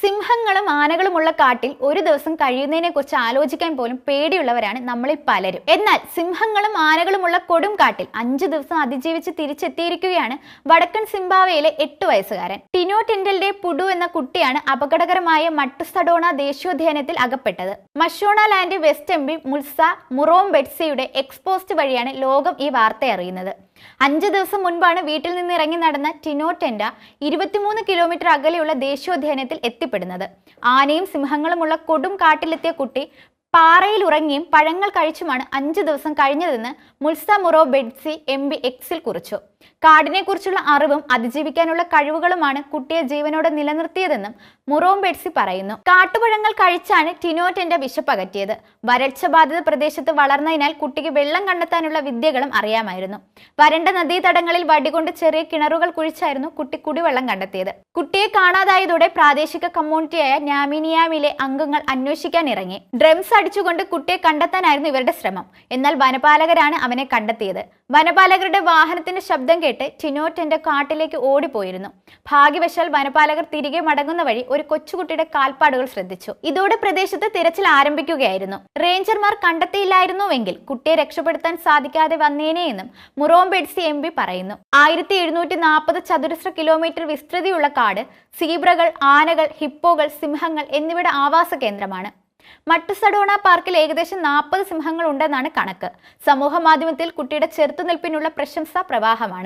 സിംഹങ്ങളും ആനകളുമുള്ള കാട്ടിൽ ഒരു ദിവസം കഴിയുന്നതിനെ കുറിച്ച് ആലോചിക്കാൻ പോലും പേടിയുള്ളവരാണ് നമ്മളിൽ പലരും. എന്നാൽ സിംഹങ്ങളും ആനകളുമുള്ള കൊടും കാട്ടിൽ അഞ്ചു ദിവസം അതിജീവിച്ച് തിരിച്ചെത്തിയിരിക്കുകയാണ് വടക്കൻ സിംബാവയിലെ എട്ട് വയസ്സുകാരൻ. ടിനോ ടിൻഡലിന്റെ പുഡു എന്ന കുട്ടിയാണ് അപകടകരമായ മട്ടുസഡോണ ദേശീയോദ്യാനത്തിൽ അകപ്പെട്ടത്. Mashonaland West M P Mutsa മുറോം ബെഡ്സിയുടെ എക്സ്പോസ്റ്റ് വഴിയാണ് ലോകം ഈ വാർത്ത അറിയുന്നത്. അഞ്ച് ദിവസം മുൻപാണ് വീട്ടിൽ നിന്ന് ഇറങ്ങി നടന്ന ടിനോ ടെൻഡ ഇരുപത്തിമൂന്ന് കിലോമീറ്റർ അകലെയുള്ള ദേശീയോദ്യാനത്തിൽ എത്തിപ്പെടുന്നത്. ആനയും സിംഹങ്ങളുമുള്ള കൊടും കാട്ടിലെത്തിയ കുട്ടി പാറയിൽ ഉറങ്ങിയും പഴങ്ങൾ കഴിച്ചുമാണ് അഞ്ച് ദിവസം കഴിഞ്ഞതെന്ന് മുൽസ മുറോ ബെഡ്സി എം ബി എക്സിൽ കുറിച്ചു. കാടിനെ കുറിച്ചുള്ള അറിവും അതിജീവിക്കാനുള്ള കഴിവുകളുമാണ് കുട്ടിയെ ജീവനോടെ നിലനിർത്തിയതെന്നും മുറോം ബെഡ്സി പറയുന്നു. കാട്ടുപഴങ്ങൾ കഴിച്ചാണ് ടിനോറ്റന്റെ വിശപ്പകറ്റിയത്. വരൾച്ച ബാധിത പ്രദേശത്ത് വളർന്നതിനാൽ കുട്ടിക്ക് വെള്ളം കണ്ടെത്താനുള്ള വിദ്യകളും അറിയാമായിരുന്നു. വരണ്ട നദീതടങ്ങളിൽ വടികൊണ്ട് ചെറിയ കിണറുകൾ കുഴിച്ചായിരുന്നു കുട്ടി കുടിവെള്ളം കണ്ടെത്തിയത്. കുട്ടിയെ കാണാതായതോടെ പ്രാദേശിക കമ്മ്യൂണിറ്റിയായ നാമിനിയാമിലെ അംഗങ്ങൾ അന്വേഷിക്കാൻ ഇറങ്ങി ഡ്രംസ് അടിച്ചുകൊണ്ട് കുട്ടിയെ കണ്ടെത്താനായിരുന്നു ഇവരുടെ ശ്രമം. എന്നാൽ വനപാലകരാണ് അവനെ കണ്ടെത്തിയത്. വനപാലകരുടെ വാഹനത്തിന്റെ ശബ്ദം കേട്ട് ടിനോറ്റന്റെ കാട്ടിലേക്ക് ഓടിപ്പോയിരുന്നു. ഭാഗ്യവശാൽ വനപാലകർ തിരികെ മടങ്ങുന്ന വഴി ഒരു കൊച്ചുകുട്ടിയുടെ കാൽപ്പാടുകൾ ശ്രദ്ധിച്ചു. ഇതോടെ പ്രദേശത്ത് തിരച്ചിൽ ആരംഭിക്കുകയായിരുന്നു. റേഞ്ചർമാർ കണ്ടെത്തിയില്ലായിരുന്നുവെങ്കിൽ കുട്ടിയെ രക്ഷപ്പെടുത്താൻ സാധിക്കാതെ വന്നേനെയെന്നും മുറോം ബെഡ്സി എം പി പറയുന്നു. ആയിരത്തി എഴുന്നൂറ്റി നാൽപ്പത് ചതുരശ്ര കിലോമീറ്റർ വിസ്തൃതിയുള്ള കാട് സീബ്രകൾ ആനകൾ ഹിപ്പോകൾ സിംഹങ്ങൾ എന്നിവയുടെ ആവാസ കേന്ദ്രമാണ്. മട്ടുസഡോണ പാർക്കിൽ ഏകദേശം നാൽപ്പത് സിംഹങ്ങൾ ഉണ്ടെന്നാണ് കണക്ക്. സമൂഹ മാധ്യമത്തിൽ കുട്ടിയുടെ ചെറുത്തുനിൽപ്പിനുള്ള പ്രശംസ പ്രവാഹമാണ്.